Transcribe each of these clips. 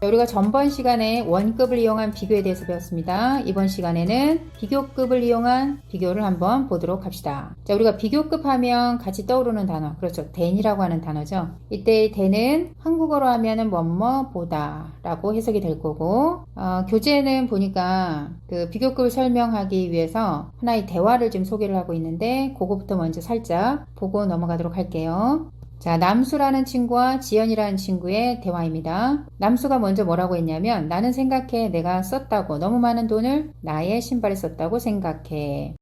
자, 우리가 전번 시간에 원급을 이용한 비교에 대해서 배웠습니다. 이번 시간에는 비교급을 이용한 비교를 한번 보도록 합시다. 자, 우리가 비교급 하면 같이 떠오르는 단어, 그렇죠. than이라고 하는 단어죠. 이때 than은 한국어로 하면은 뭐뭐 보다 라고 해석이 될 거고, 어, 교재는 보니까 그 비교급을 설명하기 위해서 하나의 대화를 지금 소개를 하고 있는데, 그거부터 먼저 살짝 보고 넘어가도록 할게요. 자, 남수라는 친구와 지연이라는 친구의 대화입니다. 남수가 먼저 뭐라고 했냐면, 나는 생각해. 내가 썼다고. 너무 많은 돈을 나의 신발에 썼다고 생각해.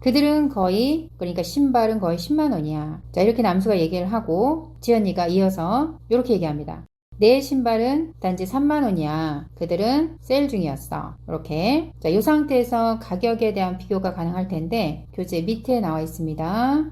그들은 거의, 그러니까 신발은 거의 10만 원이야. 자, 이렇게 남수가 얘기를 하고, 지연이가 이어서 이렇게 얘기합니다. 내 신발은 단지 3만 원이야. 그들은 세일 중이었어. 이렇게. 자, 이 상태에서 가격에 대한 비교가 가능할 텐데, 교재 밑에 나와 있습니다.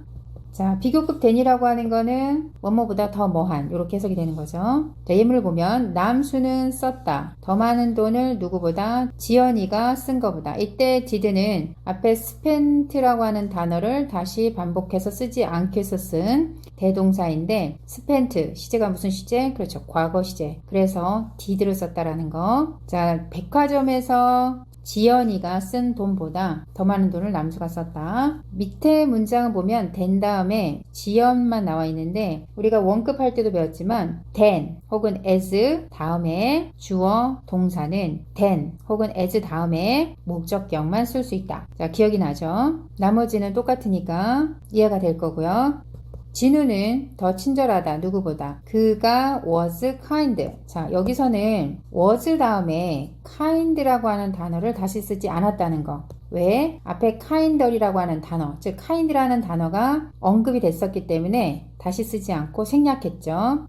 자, 비교급 된이라고 하는 거는 뭐뭐보다 더 뭐한 이렇게 해석이 되는 거죠. 자, 예문을 보면 남수는 썼다. 더 많은 돈을 누구보다 지연이가 쓴 것보다. 이때 did는 앞에 spent라고 하는 단어를 다시 반복해서 쓰지 않기 위해서 쓴 대동사인데 spent 시제가 무슨 시제? 그렇죠. 과거 시제. 그래서 did를 썼다라는 거. 자, 백화점에서 지연이가 쓴 돈보다 더 많은 돈을 남수가 썼다. 밑에 문장을 보면 된 다음에 지연만 나와 있는데 우리가 원급 할 때도 배웠지만 than 혹은 as 다음에 주어 동사는 than 혹은 as 다음에 목적격만 쓸 수 있다. 자, 기억이 나죠? 나머지는 똑같으니까 이해가 될 거고요. 진우는 더 친절하다. 누구보다. 그가 was kind. 자, 여기서는 was 다음에 kind라고 하는 단어를 다시 쓰지 않았다는 거. 왜? 앞에 kinder이라고 하는 단어, 즉 kind라는 단어가 언급이 됐었기 때문에 다시 쓰지 않고 생략했죠.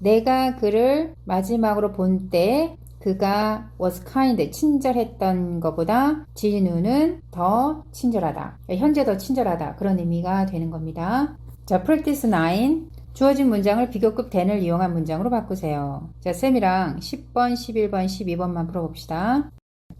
내가 그를 마지막으로 본 때 그가 was kind, 친절했던 것보다 진우는 더 친절하다. 현재 더 친절하다. 그런 의미가 되는 겁니다. 자, practice 9. 주어진 문장을 비교급 than을 이용한 문장으로 바꾸세요. 자, 쌤이랑 10번, 11번, 12번만 풀어봅시다.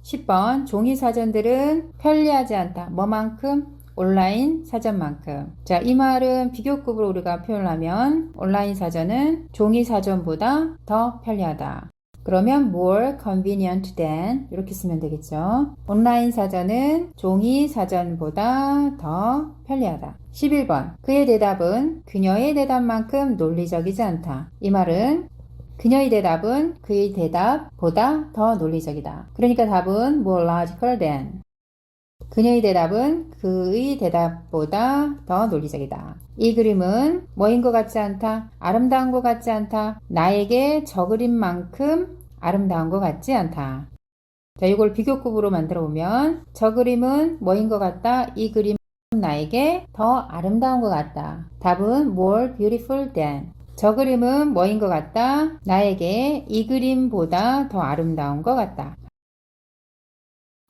10번. 종이 사전들은 편리하지 않다. 뭐만큼? 온라인 사전만큼. 자, 이 말은 비교급으로 우리가 표현하면 온라인 사전은 종이 사전보다 더 편리하다. 그러면 more convenient than 이렇게 쓰면 되겠죠. 온라인 사전은 종이 사전보다 더 편리하다. 11번. 그의 대답은 그녀의 대답만큼 논리적이지 않다. 이 말은 그녀의 대답은 그의 대답보다 더 논리적이다. 그러니까 답은 more logical than. 그녀의 대답은 그의 대답보다 더 논리적이다. 이 그림은 뭐인 것 같지 않다. 아름다운 것 같지 않다. 나에게 저 그림만큼 아름다운 것 같지 않다. 자, 이걸 비교급으로 만들어 보면 저 그림은 뭐인 것 같다. 이 그림은 나에게 더 아름다운 것 같다. 답은 more beautiful than. 저 그림은 뭐인 것 같다. 나에게 이 그림보다 더 아름다운 것 같다.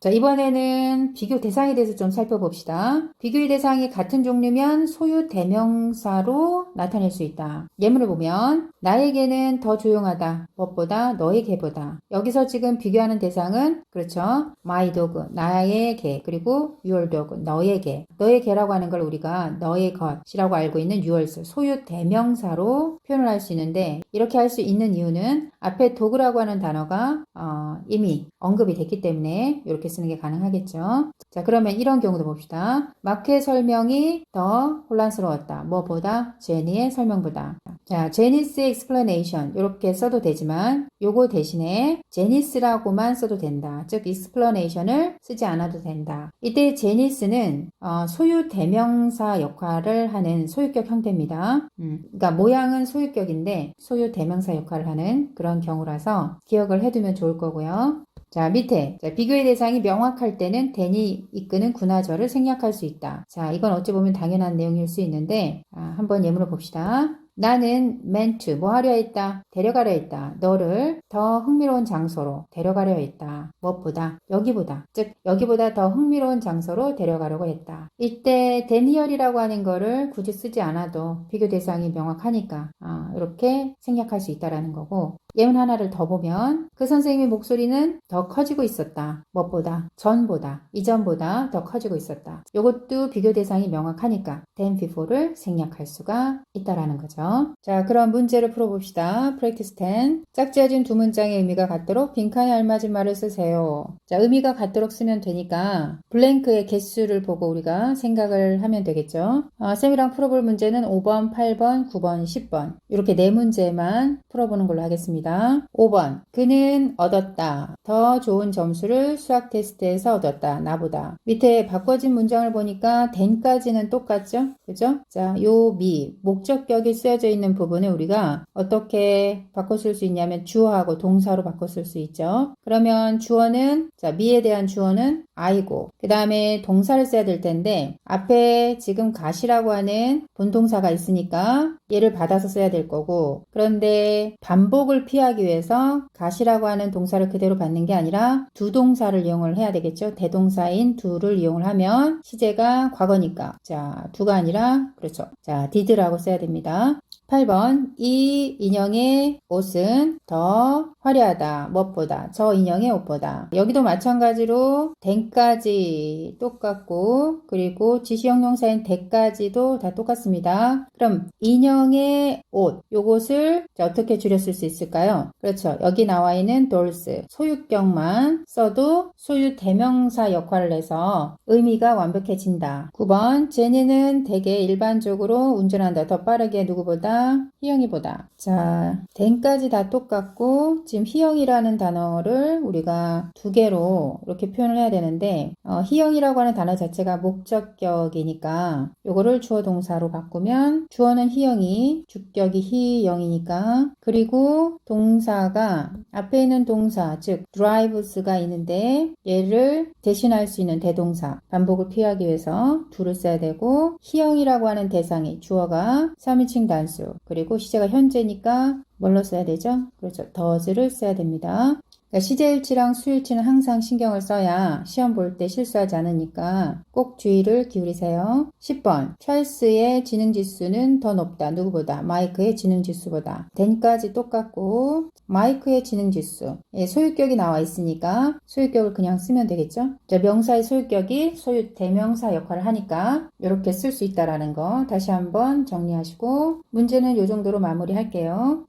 자, 이번에는 비교 대상에 대해서 좀 살펴봅시다. 비교의 대상이 같은 종류면 소유 대명사로 나타낼 수 있다. 예문을 보면 나에게는 더 조용하다. 무엇보다 너의 개보다. 여기서 지금 비교하는 대상은 그렇죠. my dog, 나의 개. 그리고 your dog, 너의 개. 너의 개라고 하는 걸 우리가 너의 것이라고 알고 있는 yours, 소유 대명사로 표현을 할 수 있는데 이렇게 할 수 있는 이유는 앞에 dog라고 하는 단어가 어, 이미 언급이 됐기 때문에 이렇게 쓰는 게 가능하겠죠. 자, 그러면 이런 경우도 봅시다. 마크의 설명이 더 혼란스러웠다. 뭐보다? 제니의 설명보다. 자, 제니스의 explanation 이렇게 써도 되지만 요거 대신에 제니스라고만 써도 된다. 즉 explanation을 쓰지 않아도 된다. 이때 제니스는 어, 소유 대명사 역할을 하는 소유격 형태입니다. 음, 그러니까 모양은 소유격인데 소유 대명사 역할을 하는 그런 경우라서 기억을 해두면 좋을 거고요. 자, 밑에. 자, 비교의 대상이 명확할 때는 대니 이끄는 군화절을 생략할 수 있다. 자, 이건 어찌 보면 당연한 내용일 수 있는데 아, 한번 예문을 봅시다. 나는 meant 뭐 하려 했다? 데려가려 했다. 너를 더 흥미로운 장소로 데려가려 했다. 무엇보다? 여기보다. 즉 여기보다 더 흥미로운 장소로 데려가려고 했다. 이때 데니얼이라고 하는 거를 굳이 쓰지 않아도 비교 대상이 명확하니까 아, 이렇게 생략할 수 있다라는 거고 예문 하나를 더 보면 그 선생님의 목소리는 더 커지고 있었다. 무엇보다 전보다 이전보다 더 커지고 있었다. 이것도 비교 대상이 명확하니까 than before를 생략할 수가 있다라는 거죠. 자, 그럼 문제를 풀어봅시다. practice 10. 짝지어진 두 문장의 의미가 같도록 빈칸에 알맞은 말을 쓰세요. 자, 의미가 같도록 쓰면 되니까 블랭크의 개수를 보고 우리가 생각을 하면 되겠죠. 아, 쌤이랑 풀어볼 문제는 5번, 8번, 9번, 10번 이렇게 네 문제만 풀어보는 걸로 하겠습니다. 5번 그는 얻었다. 더 좋은 점수를 수학 테스트에서 얻었다. 나보다. 밑에 바꿔진 문장을 보니까 then까지는 똑같죠? 그죠? 자, 요 미, 목적격이 쓰여져 있는 부분을 우리가 어떻게 바꿔 쓸 수 있냐면 주어하고 동사로 바꿔 쓸 수 있죠. 그러면 주어는 자, 미에 대한 주어는 I고 그 다음에 동사를 써야 될 텐데 앞에 지금 가시라고 하는 본동사가 있으니까 얘를 받아서 써야 될 거고 그런데 반복을 피 하기 위해서 가시라고 하는 동사를 그대로 받는 게 아니라 두 동사를 이용을 해야 되겠죠. 대동사인 두를 이용을 하면 시제가 과거니까 자 두가 아니라 그렇죠. 자 did라고 써야 됩니다. 8번 이 인형의 옷은 더 화려하다. 무엇보다 저 인형의 옷보다 여기도 마찬가지로 den까지 똑같고 그리고 지시형 용사인 대까지도 다 똑같습니다. 그럼 인형의 옷 요것을 자, 어떻게 줄였을 수 있을까요? 그렇죠. 여기 나와 있는 dolls 소유격만 써도 소유 대명사 역할을 해서 의미가 완벽해진다. 9번 제니는 되게 일반적으로 운전한다. 더 빠르게 누구보다 희영이 보다. 자, then까지 다 똑같고 지금 희영이라는 단어를 우리가 두 개로 이렇게 표현을 해야 되는데 어, 희영이라고 하는 단어 자체가 목적격이니까 요거를 주어 동사로 바꾸면 주어는 희영이, 주격이 희영이니까 그리고 동사가 앞에 있는 동사 즉 drives가 있는데 얘를 대신할 수 있는 대동사 반복을 피하기 위해서 둘을 써야 되고 희영이라고 하는 대상이 주어가 3인칭 단수 그리고 시제가 현재니까 뭘로 써야 되죠? 그렇죠. does를 써야 됩니다. 그러니까 시제일치랑 수일치는 항상 신경을 써야 시험 볼 때 실수하지 않으니까 꼭 주의를 기울이세요. 10번 찰스의 지능지수는 더 높다. 누구보다? 마이크의 지능지수보다. then까지 똑같고 마이크의 지능지수 예, 소유격이 나와 있으니까 소유격을 그냥 쓰면 되겠죠. 자, 명사의 소유격이 소유 대명사 역할을 하니까 이렇게 쓸 수 있다라는 거 다시 한번 정리하시고 문제는 이 정도로 마무리할게요.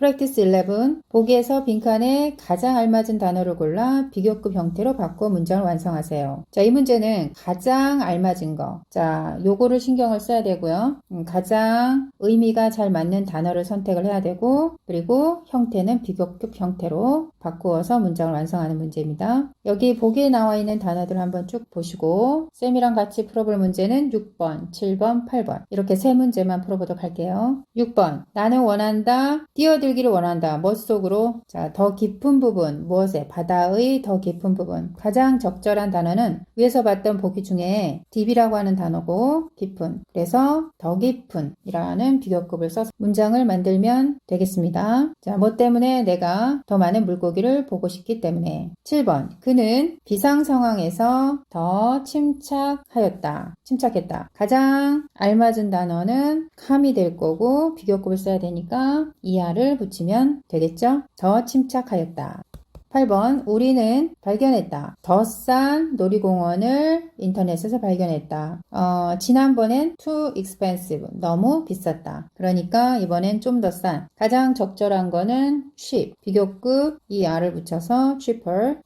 프랙티스 11. 보기에서 빈칸에 가장 알맞은 단어를 골라 비교급 형태로 바꿔 문장을 완성하세요. 자, 이 문제는 가장 알맞은 거. 자, 요거를 신경을 써야 되고요. 음, 가장 의미가 잘 맞는 단어를 선택을 해야 되고, 그리고 형태는 비교급 형태로 바꾸어서 문장을 완성하는 문제입니다. 여기 보기에 나와 있는 단어들 한번 쭉 보시고, 쌤이랑 같이 풀어볼 문제는 6번, 7번, 8번. 이렇게 세 문제만 풀어보도록 할게요. 6번. 나는 원한다. 뛰어들 들기를 원한다. 멋 속으로 자, 더 깊은 부분 무엇에 바다의 더 깊은 부분 가장 적절한 단어는 위에서 봤던 보기 중에 딥이라고 하는 단어고 깊은 그래서 더 깊은 이라는 비교급을 써서 문장을 만들면 되겠습니다. 자, 뭐 때문에 내가 더 많은 물고기를 보고 싶기 때문에 7번 그는 비상 상황에서 더 침착하였다. 침착했다. 가장 알맞은 단어는 감이 될 거고 비교급을 써야 되니까 이하를 붙이면 되겠죠? 더 침착하였다. 8번 우리는 발견했다. 더 싼 놀이공원을 인터넷에서 발견했다. 어, 지난번엔 too expensive 너무 비쌌다. 그러니까 이번엔 좀 더 싼. 가장 적절한 거는 cheap 비교급 이 r을 붙여서 cheaper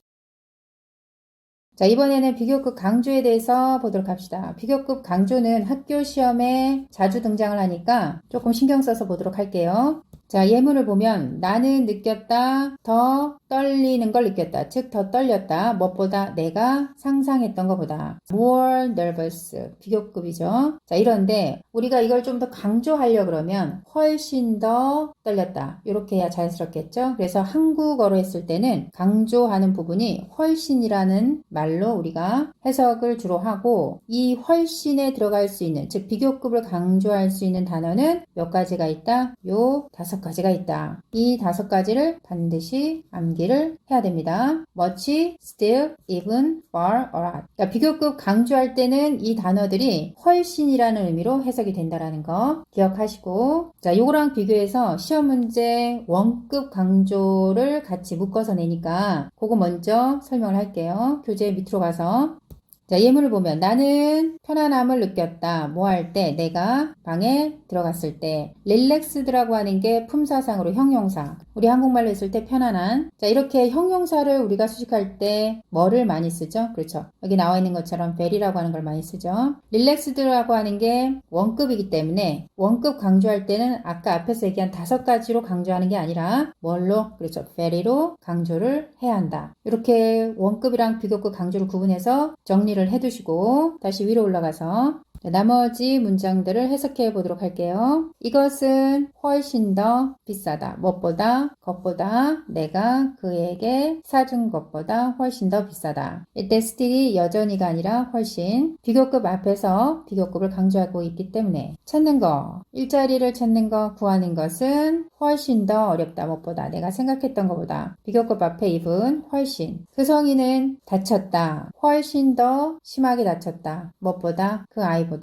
자, 이번에는 비교급 강조에 대해서 보도록 합시다. 비교급 강조는 학교 시험에 자주 등장을 하니까 조금 신경 써서 보도록 할게요. 자, 예문을 보면 나는 느꼈다. 더 떨리는 걸 느꼈다. 즉, 더 떨렸다. 무엇보다 내가 상상했던 것보다. more nervous. 비교급이죠. 자, 이런데 우리가 이걸 좀 더 강조하려 그러면 훨씬 더 떨렸다. 이렇게 해야 자연스럽겠죠. 그래서 한국어로 했을 때는 강조하는 부분이 훨씬이라는 말로 우리가 해석을 주로 하고 이 훨씬에 들어갈 수 있는 즉 비교급을 강조할 수 있는 단어는 몇 가지가 있다. 요 다섯 가지가 있다. 이 다섯 가지를 반드시 암기를 해야 됩니다. much, still, even, far, a lot. 그러니까 비교급 강조할 때는 이 단어들이 훨씬이라는 의미로 해석이 된다라는 거 기억하시고 자, 요거랑 비교해서 시험 문제 원급 강조를 같이 묶어서 내니까 그거 먼저 설명을 할게요. 교재 밑으로 가서 자, 예문을 보면 나는 편안함을 느꼈다. 뭐 할 때? 내가 방에 들어갔을 때. 릴렉스드라고 하는 게 품사상으로 형용사. 우리 한국말로 했을 때 편안한. 자, 이렇게 형용사를 우리가 수식할 때 뭐를 많이 쓰죠? 그렇죠. 여기 나와 있는 것처럼 very라고 하는 걸 많이 쓰죠. 릴렉스드라고 하는 게 원급이기 때문에 원급 강조할 때는 아까 앞에서 얘기한 다섯 가지로 강조하는 게 아니라 뭘로? 그렇죠. very로 강조를 해야 한다. 이렇게 원급이랑 비교급 강조를 구분해서 정리 를 해두시고 다시 위로 올라가서 자, 나머지 문장들을 해석해 보도록 할게요. 이것은 훨씬 더 비싸다. 무엇보다, 것보다, 내가 그에게 사준 것보다 훨씬 더 비싸다. 이때 still이 여전히가 아니라 훨씬 비교급 앞에서 비교급을 강조하고 있기 때문에 찾는 거, 일자리를 찾는 거, 구하는 것은 훨씬 더 어렵다. 무엇보다, 내가 생각했던 것보다. 비교급 앞에 입은 훨씬. 그 성인은 다쳤다. 훨씬 더 심하게 다쳤다. 무엇보다, 그 아이보다.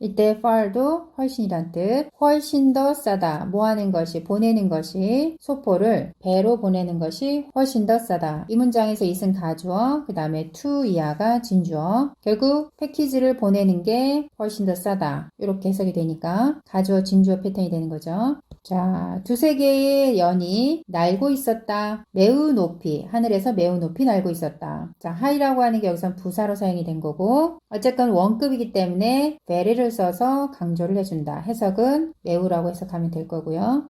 이때 far도 훨씬이란 뜻. 훨씬 더 싸다. 뭐 하는 것이, 보내는 것이, 소포를 배로 보내는 것이 훨씬 더 싸다. 이 문장에서 이은 가주어, 그 다음에 to 이하가 진주어. 결국 패키지를 보내는 게 훨씬 더 싸다. 이렇게 해석이 되니까 가주어, 진주어 패턴이 되는 거죠. 자, 두세 개의 연이 날고 있었다. 매우 높이, 하늘에서 매우 높이 날고 있었다. 자, 하이라고 하는 게 여기선 부사로 사용이 된 거고, 어쨌건 원급이기 때문에 very를 써서 강조를 해준다. 해석은 매우라고 해석하면 될 거고요.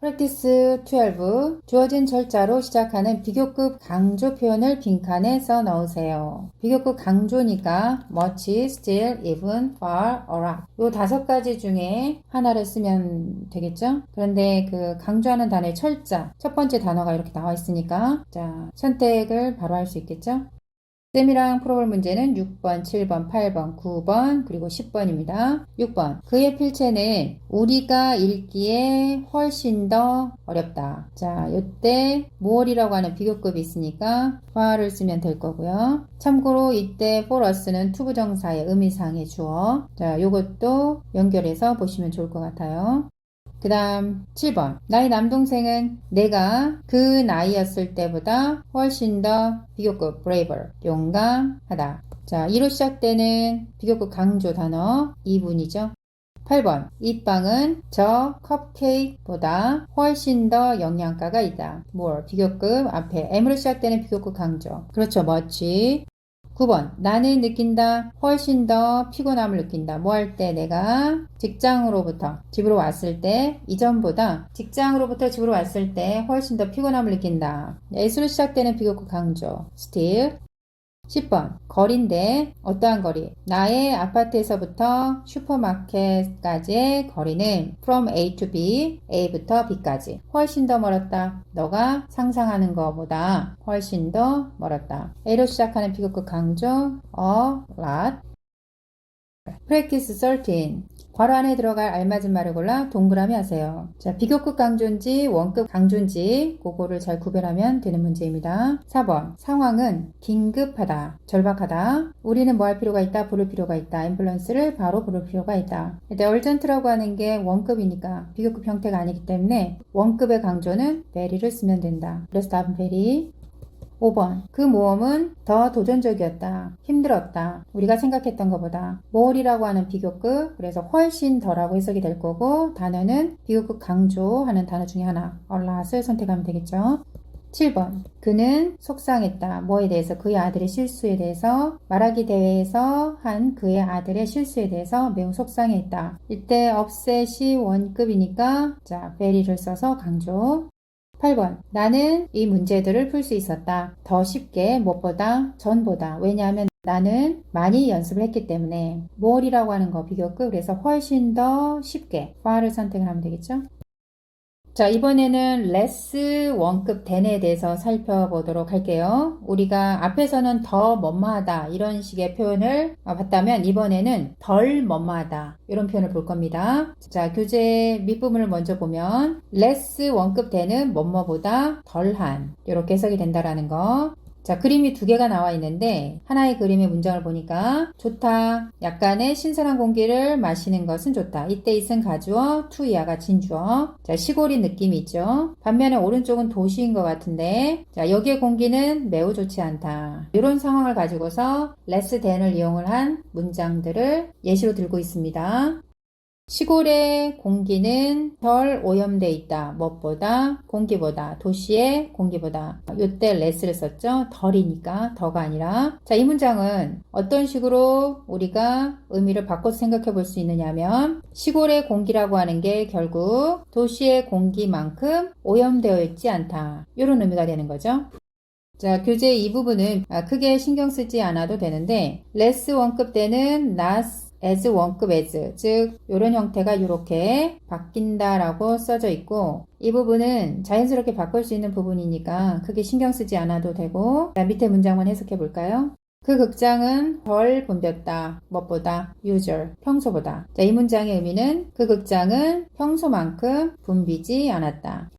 프랙티스 12 주어진 절자로 시작하는 비교급 강조 표현을 빈칸에 써 넣으세요. 비교급 강조니까 much, still, even, far, a lot 요 다섯 가지 중에 하나를 쓰면 되겠죠? 그런데 그 강조하는 단어의 철자 첫 번째 단어가 이렇게 나와 있으니까 자 선택을 바로 할 수 있겠죠? 쌤이랑 풀어볼 문제는 6번, 7번, 8번, 9번, 그리고 10번입니다. 6번. 그의 필체는 우리가 읽기에 훨씬 더 어렵다. 자, 이때 무얼이라고 하는 비교급이 있으니까 far를 쓰면 될 거고요. 참고로 이때 us는 투부정사의 의미상의 주어. 자, 요것도 연결해서 보시면 좋을 것 같아요. 그 다음 7번. 나의 남동생은 내가 그 나이였을 때보다 훨씬 더 비교급 braver 용감하다. 자 2로 시작되는 비교급 강조 단어 2분이죠. 8번. 이 빵은 저 컵케이크보다 훨씬 더 영양가가 있다. more 비교급 앞에 M으로 시작되는 비교급 강조. 그렇죠 much 9번. 나는 느낀다. 훨씬 더 피곤함을 느낀다. 뭐 할 때 내가 직장으로부터 집으로 왔을 때 이전보다 직장으로부터 집으로 왔을 때 훨씬 더 피곤함을 느낀다. S로 시작되는 비교급 강조. still. 10번. 거리인데 어떠한 거리? 나의 아파트에서부터 슈퍼마켓까지의 거리는 from A to B, A부터 B까지 훨씬 더 멀었다. 너가 상상하는 것보다 훨씬 더 멀었다. A로 시작하는 비교급 강조 a lot. Practice 13. 괄호 안에 들어갈 알맞은 말을 골라 동그라미 하세요. 자, 비교급 강조인지 원급 강조인지 그거를 잘 구별하면 되는 문제입니다. 4번. 상황은 긴급하다, 절박하다. 우리는 뭐 할 필요가 있다, 부를 필요가 있다. 앰뷸런스를 바로 부를 필요가 있다. 근데 얼전트라고 하는 게 원급이니까 비교급 형태가 아니기 때문에 원급의 강조는 very를 쓰면 된다. 그래서 답은 very. 5번. 그 모험은 더 도전적이었다. 힘들었다. 우리가 생각했던 것보다. more이라고 하는 비교급, 그래서 훨씬 더라고 해석이 될 거고, 단어는 비교급 강조하는 단어 중에 하나, lot을 선택하면 되겠죠. 7번. 그는 속상했다. 뭐에 대해서? 그의 아들의 실수에 대해서 말하기 대회에서 한 그의 아들의 실수에 대해서 매우 속상했다. 이때 업셋이 원급이니까 자, very를 써서 강조. 8번. 나는 이 문제들을 풀 수 있었다. 더 쉽게, 무엇보다, 전보다. 왜냐하면 나는 많이 연습을 했기 때문에 more이라고 하는 거 비교급 그래서 훨씬 더 쉽게 far를 선택을 하면 되겠죠? 자, 이번에는 less 원급 than에 대해서 살펴보도록 할게요. 우리가 앞에서는 더 뭐뭐하다 이런 식의 표현을 봤다면 이번에는 덜 뭐뭐하다 이런 표현을 볼 겁니다. 자, 교재 밑부분을 먼저 보면 less 원급 than은 뭐뭐보다 덜한 이렇게 해석이 된다라는 거. 자, 그림이 두 개가 나와 있는데 하나의 그림의 문장을 보니까 좋다. 약간의 신선한 공기를 마시는 것은 좋다. 이때 있은 가주어, 투 이하가 진주어. 자, 시골인 느낌이 있죠. 반면에 오른쪽은 도시인 것 같은데 자, 여기의 공기는 매우 좋지 않다. 이런 상황을 가지고서 less than을 이용을 한 문장들을 예시로 들고 있습니다. 시골의 공기는 덜 오염돼 있다. 무엇보다 공기보다 도시의 공기보다 요때 less를 썼죠. 덜이니까 더가 아니라 자 이 문장은 어떤 식으로 우리가 의미를 바꿔서 생각해 볼 수 있느냐면 시골의 공기라고 하는 게 결국 도시의 공기만큼 오염되어 있지 않다. 이런 의미가 되는 거죠. 자, 교재 이 부분은 아, 크게 신경 쓰지 않아도 되는데 less 원급 때는 not as 원급 as 즉 이런 형태가 이렇게 바뀐다라고 써져 있고 이 부분은 자연스럽게 바꿀 수 있는 부분이니까 크게 신경 쓰지 않아도 되고 자, 밑에 문장만 해석해 볼까요? 그 극장은 덜 붐볐다. 무엇보다 usual 평소보다. 자, 이 문장의 의미는 그 극장은 평소만큼 붐비지 않았다.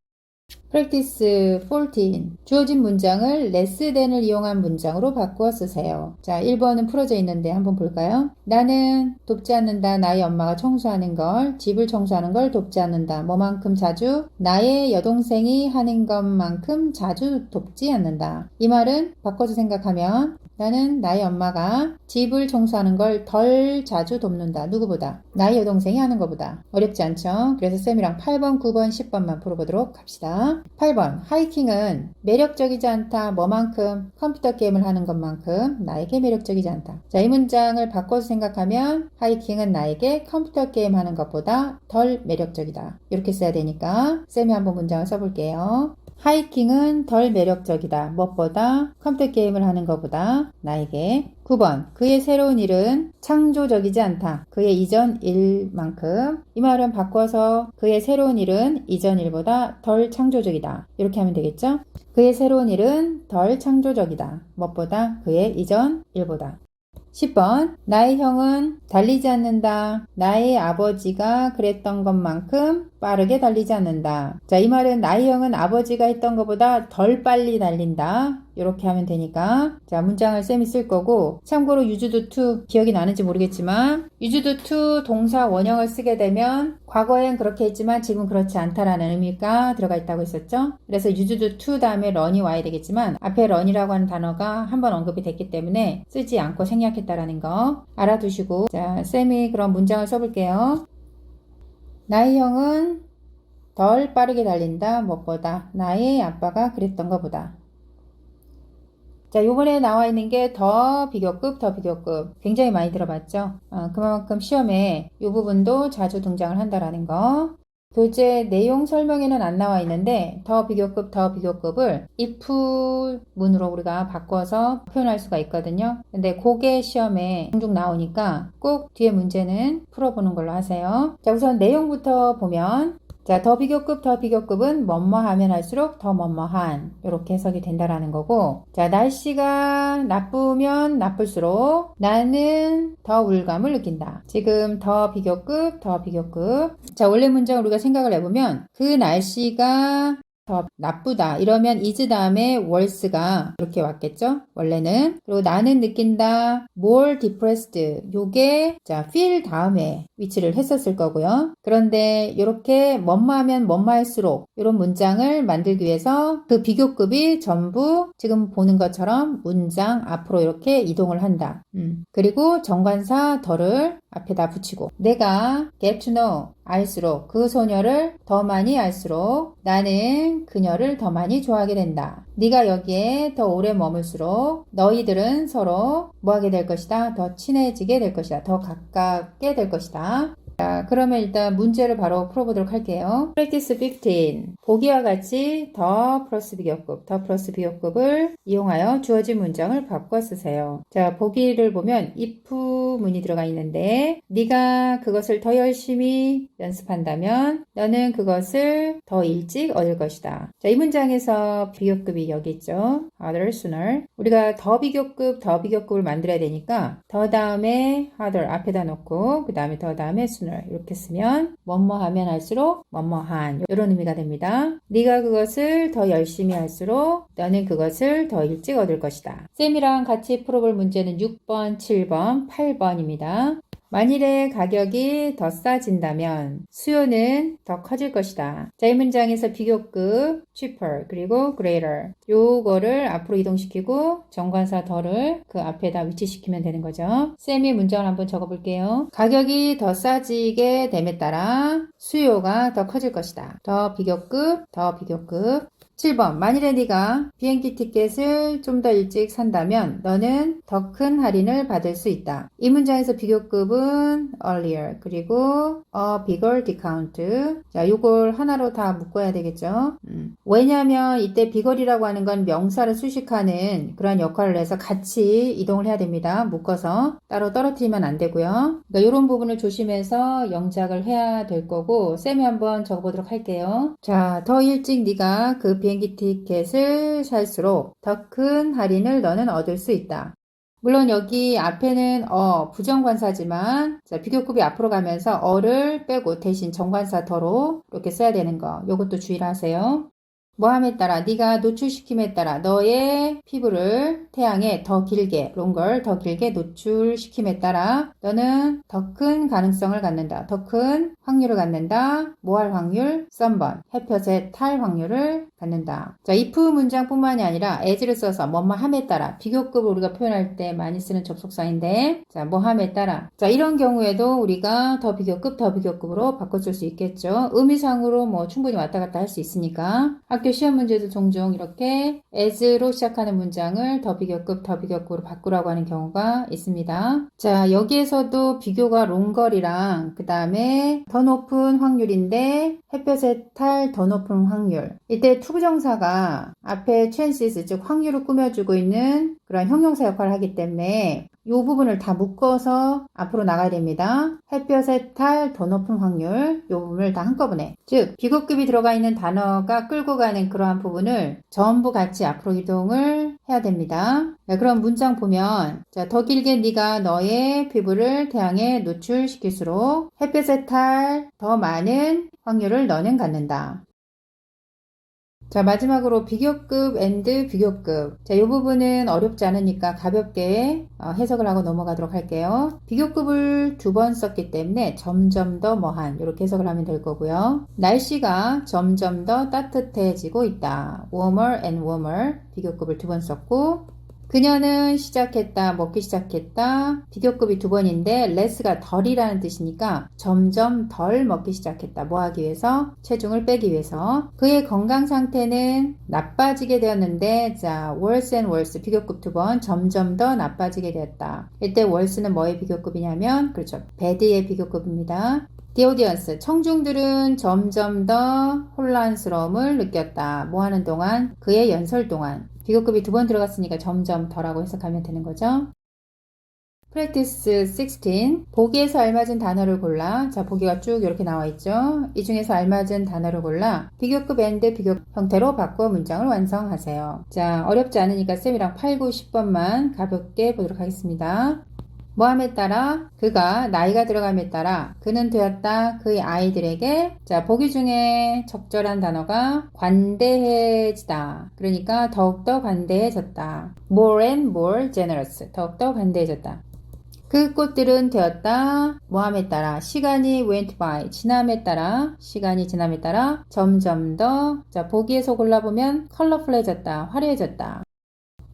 Practice 14. 주어진 문장을 less than을 이용한 문장으로 바꾸어 쓰세요. 자, 1번은 풀어져 있는데 한번 볼까요? 나는 돕지 않는다. 나의 엄마가 청소하는 걸, 집을 청소하는 걸 돕지 않는다. 뭐만큼 자주? 나의 여동생이 하는 것만큼 자주 돕지 않는다. 이 말은 바꿔서 생각하면 나는 나의 엄마가 집을 청소하는 걸 덜 자주 돕는다. 누구보다? 나의 여동생이 하는 것보다. 어렵지 않죠? 그래서 쌤이랑 8번, 9번, 10번만 풀어보도록 합시다. 8번. 하이킹은 매력적이지 않다. 뭐만큼? 컴퓨터 게임을 하는 것만큼 나에게 매력적이지 않다. 자, 이 문장을 바꿔서 생각하면 하이킹은 나에게 컴퓨터 게임 하는 것보다 덜 매력적이다. 이렇게 써야 되니까 쌤이 한번 문장을 써볼게요. 하이킹은 덜 매력적이다. 무엇보다 컴퓨터 게임을 하는 것보다 나에게 9번. 그의 새로운 일은 창조적이지 않다. 그의 이전 일만큼. 이 말은 바꿔서 그의 새로운 일은 이전 일보다 덜 창조적이다. 이렇게 하면 되겠죠? 그의 새로운 일은 덜 창조적이다. 무엇보다 그의 이전 일보다. 10번. 나의 형은 달리지 않는다. 나의 아버지가 그랬던 것만큼 빠르게 달리지 않는다. 자, 이 말은 나의 형은 아버지가 했던 것보다 덜 빨리 달린다. 이렇게 하면 되니까. 자, 문장을 쌤이 쓸 거고. 참고로 유주도 2 기억이 나는지 모르겠지만, 유주도 2 동사 원형을 쓰게 되면, 과거엔 그렇게 했지만 지금 그렇지 않다라는 의미가 들어가 있다고 했었죠. 그래서 유주도 2 다음에 런이 와야 되겠지만, 앞에 런이라고 하는 단어가 한 번 언급이 됐기 때문에 쓰지 않고 생략했다라는 거 알아두시고, 자, 쌤이 그런 문장을 써볼게요. 나의 형은 덜 빠르게 달린다. 무엇보다 나의 아빠가 그랬던 것보다. 자, 요번에 나와 있는 게 더 비교급, 더 비교급. 굉장히 많이 들어봤죠? 어, 그만큼 시험에 이 부분도 자주 등장을 한다라는 거. 교재 내용 설명에는 안 나와 있는데 더 비교급, 더 비교급을 if 문으로 우리가 바꿔서 표현할 수가 있거든요. 근데 그게 시험에 종종 나오니까 꼭 뒤에 문제는 풀어보는 걸로 하세요. 자, 우선 내용부터 보면 자, 더 비교급, 더 비교급은 뭐뭐 하면 할수록 더 뭐뭐한 이렇게 해석이 된다라는 거고 자, 날씨가 나쁘면 나쁠수록 나는 더 우울감을 느낀다. 지금 더 비교급, 더 비교급 자, 원래 문장을 우리가 생각을 해보면 그 날씨가 더 나쁘다. 이러면 is 다음에 worse가 이렇게 왔겠죠? 원래는. 그리고 나는 느낀다. more depressed. 요게 자, feel 다음에 위치를 했었을 거고요. 그런데 이렇게 뭐뭐 하면 뭐뭐 할수록 이런 문장을 만들기 위해서 그 비교급이 전부 지금 보는 것처럼 문장 앞으로 이렇게 이동을 한다. 음. 그리고 정관사 더를 앞에다 붙이고 내가 get to know 알수록 그 소녀를 더 많이 알수록 나는 그녀를 더 많이 좋아하게 된다. 네가 여기에 더 오래 머물수록 너희들은 서로 뭐하게 될 것이다. 더 친해지게 될 것이다. 더 가깝게 될 것이다. 자, 그러면 일단 문제를 바로 풀어보도록 할게요. Practice 15. 보기와 같이 더 플러스 비교급, 더 플러스 비교급을 이용하여 주어진 문장을 바꿔 쓰세요. 자, 보기를 보면 if 이프문이 들어가 있는데 네가 그것을 더 열심히 연습한다면 너는 그것을 더 일찍 얻을 것이다. 자, 이 문장에서 비교급이 여기 있죠. harder, sooner. 우리가 더 비교급, 더 비교급을 만들어야 되니까 더 다음에 harder 앞에다 놓고 그 다음에 더 다음에 sooner 이렇게 쓰면 뭐뭐 하면 할수록 뭐뭐한 이런 의미가 됩니다. 네가 그것을 더 열심히 할수록 너는 그것을 더 일찍 얻을 것이다. 쌤이랑 같이 풀어볼 문제는 6번, 7번, 8번입니다. 만일에 가격이 더 싸진다면 수요는 더 커질 것이다. 자, 이 문장에서 비교급 cheaper 그리고 greater 요거를 앞으로 이동시키고 정관사 더를 그 앞에다 위치시키면 되는 거죠. 쌤이 문장을 한번 적어볼게요. 가격이 더 싸지게 됨에 따라 수요가 더 커질 것이다. 더 비교급, 더 비교급. 7번. 만일에 네가 비행기 티켓을 좀 더 일찍 산다면 너는 더 큰 할인을 받을 수 있다. 이 문장에서 비교급은 earlier 그리고 a bigger discount. 자, 요걸 하나로 다 묶어야 되겠죠. 음. 왜냐하면 이때 비거리라고 하는 건 명사를 수식하는 그런 역할을 해서 같이 이동을 해야 됩니다. 묶어서 따로 떨어뜨리면 안 되고요. 그러니까 이런 부분을 조심해서 영작을 해야 될 거고 쌤이 한번 적어보도록 할게요. 자, 더 일찍 네가 그 비행 기 티켓을 살수록 더 큰 할인을 너는 얻을 수 있다. 물론 여기 앞에는 어 부정관사지만 자, 비교급이 앞으로 가면서 어를 빼고 대신 정관사 더로 이렇게 써야 되는 거. 이것도 주의를 하세요. 뭐함에 따라 네가 노출시킴에 따라 너의 피부를 태양에 더 길게 롱걸 더 길게 노출시킴에 따라 너는 더 큰 가능성을 갖는다. 더 큰 확률을 갖는다. 뭐할 확률? 썬번 햇볕에 탈 확률을 갖는다. 자, if 문장뿐만이 아니라 as를 써서 뭐뭐 함에 따라 비교급을 우리가 표현할 때 많이 쓰는 접속사인데 자, 뭐 함에 따라 자, 이런 경우에도 우리가 더 비교급 더 비교급으로 바꿔 쓸수 있겠죠. 의미상으로 뭐 충분히 왔다 갔다 할 수 있으니까 학교 시험 문제도 종종 이렇게 as로 시작하는 문장을 더 비교급, 더 비교급으로 바꾸라고 하는 경우가 있습니다. 자, 여기에서도 비교가 롱걸이랑 그 다음에 더 높은 확률인데 햇볕에 탈 더 높은 확률. 이때 투부정사가 앞에 chances, 즉 확률을 꾸며주고 있는 그런 형용사 역할을 하기 때문에 이 부분을 다 묶어서 앞으로 나가야 됩니다. 햇볕에 탈더 높은 확률, 이 부분을 다 한꺼번에. 즉, 비교급이 들어가 있는 단어가 끌고 가는 그러한 부분을 전부 같이 앞으로 이동을 해야 됩니다. 자, 그럼 문장 보면, 자, 더 길게 네가 너의 피부를 태양에 노출시킬수록 햇볕에 탈더 많은 확률을 너는 갖는다. 자, 마지막으로 비교급 앤드 비교급. 자, 이 부분은 어렵지 않으니까 가볍게 어, 해석을 하고 넘어가도록 할게요. 비교급을 두 번 썼기 때문에 점점 더 뭐한 이렇게 해석을 하면 될 거고요. 날씨가 점점 더 따뜻해지고 있다. warmer and warmer 비교급을 두 번 썼고 그녀는 시작했다, 먹기 시작했다. 비교급이 두 번인데 less가 덜이라는 뜻이니까 점점 덜 먹기 시작했다. 뭐 하기 위해서? 체중을 빼기 위해서. 그의 건강 상태는 나빠지게 되었는데 자, worse and worse 비교급 두 번 점점 더 나빠지게 되었다. 이때 worse는 뭐의 비교급이냐면 그렇죠. bad의 비교급입니다. Audience, 청중들은 점점 더 혼란스러움을 느꼈다. 뭐 하는 동안? 그의 연설 동안. 비교급이 두 번 들어갔으니까 점점 더라고 해석하면 되는 거죠. Practice 16. 보기에서 알맞은 단어를 골라. 자, 보기가 쭉 이렇게 나와 있죠. 이 중에서 알맞은 단어를 골라 비교급 and 비교 형태로 바꿔 문장을 완성하세요. 자, 어렵지 않으니까 쌤이랑 8, 9, 10번만 가볍게 보도록 하겠습니다. 뭐함에 따라? 그가 나이가 들어감에 따라 그는 되었다. 그의 아이들에게 자 보기 중에 적절한 단어가 관대해지다. 그러니까 더욱더 관대해졌다. More and more generous. 더욱더 관대해졌다. 그 꽃들은 되었다. 뭐함에 따라? 시간이 went by. 지남에 따라? 시간이 지남에 따라 점점 더자 보기에서 골라보면 컬러풀해졌다. 화려해졌다.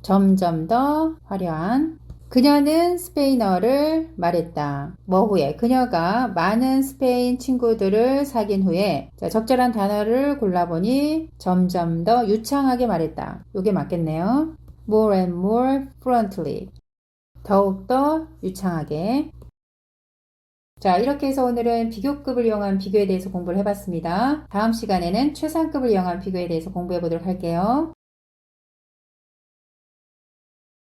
점점 더 화려한 그녀는 스페인어를 말했다. 뭐 후에 그녀가 많은 스페인 친구들을 사귄 후에 자, 적절한 단어를 골라보니 점점 더 유창하게 말했다. 이게 맞겠네요. More and more fluently. 더욱더 유창하게. 자, 이렇게 해서 오늘은 비교급을 이용한 비교에 대해서 공부를 해봤습니다. 다음 시간에는 최상급을 이용한 비교에 대해서 공부해 보도록 할게요.